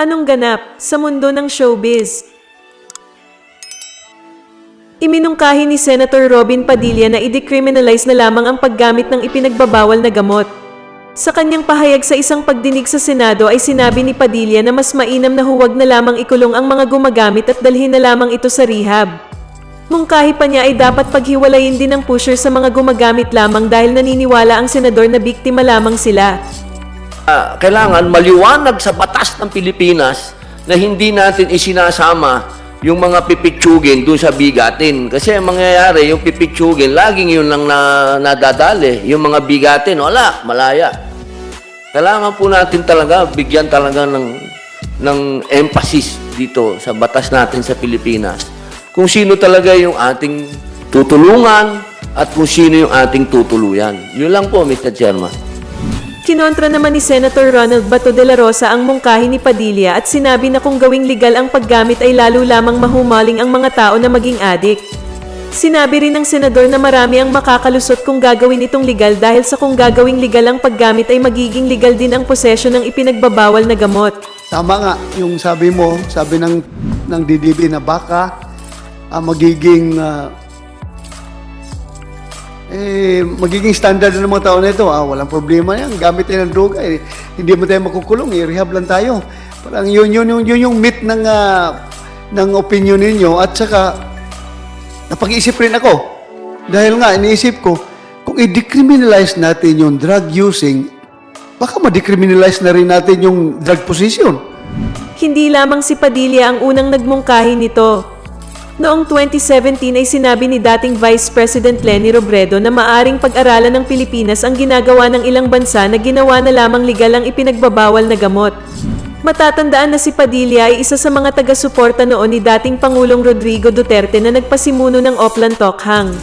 Anong ganap sa mundo ng showbiz? Iminungkahi ni Senator Robin Padilla na i-decriminalize na lamang ang paggamit ng ipinagbabawal na gamot. Sa kanyang pahayag sa isang pagdinig sa Senado ay sinabi ni Padilla na mas mainam na huwag na lamang ikulong ang mga gumagamit at dalhin na lamang ito sa rehab. Mungkahi pa niya ay dapat paghiwalayin din ng pusher sa mga gumagamit lamang dahil naniniwala ang senador na biktima lamang sila. Ah, kailangan maliwanag sa batas ng Pilipinas na hindi natin isinasama yung mga pipitsugin doon sa bigatin. Kasi ang mangyayari, yung pipitsugin, laging yun lang na, nadadali. Yung mga bigatin, wala, malaya. Kailangan po natin talaga, bigyan talaga ng, ng emphasis dito sa batas natin sa Pilipinas. Kung sino talaga yung ating tutulungan at kung sino yung ating tutuluyan. Yun lang po, Mr. Chairman. Kinontra naman ni Senator Ronald Bato de la Rosa ang mungkahi ni Padilla at sinabi na kung gawing legal ang paggamit ay lalo lamang mahumaling ang mga tao na maging adik. Sinabi rin ng senador na marami ang makakalusot kung gagawin itong legal dahil sa kung gagawing legal ang paggamit ay magiging legal din ang posesyon ng ipinagbabawal na gamot. Tama nga, yung sabi mo, sabi ng, ng DDB na baka ah, magiging ah, eh, magiging standard ng mga tao na ito. Ah, walang problema yan. Gamit tayo ng droga. Eh, hindi mo tayo makukulong. I-rehab lang tayo. Parang yun, yun, yun, yun yung myth ng, ah, ng opinion ninyo. At saka, napag-iisip rin ako. Dahil nga, iniisip ko, kung i-decriminalize natin yung drug using, baka ma-decriminalize na rin natin yung drug possession. Hindi lamang si Padilla ang unang nagmungkahi nito. Noong 2017 ay sinabi ni dating Vice President Leni Robredo na maaring pag-aralan ng Pilipinas ang ginagawa ng ilang bansa na ginawa na lamang legal ang ipinagbabawal na gamot. Matatandaan na si Padilla ay isa sa mga taga-suporta noon ni dating Pangulong Rodrigo Duterte na nagpasimuno ng Oplan Tokhang.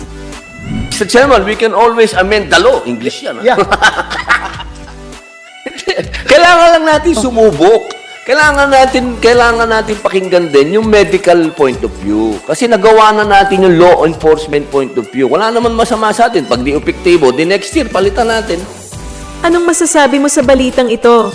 Mr. Chairman, we can always amend the law. English yan. ah. Yeah. kailangan lang natin sumubok. Kailangan natin, kailangan natin pakinggan din yung medical point of view. Kasi nagawa na natin yung law enforcement point of view. Wala naman masama sa atin. Pag di epektibo, di next year, palitan natin. Anong masasabi mo sa balitang ito?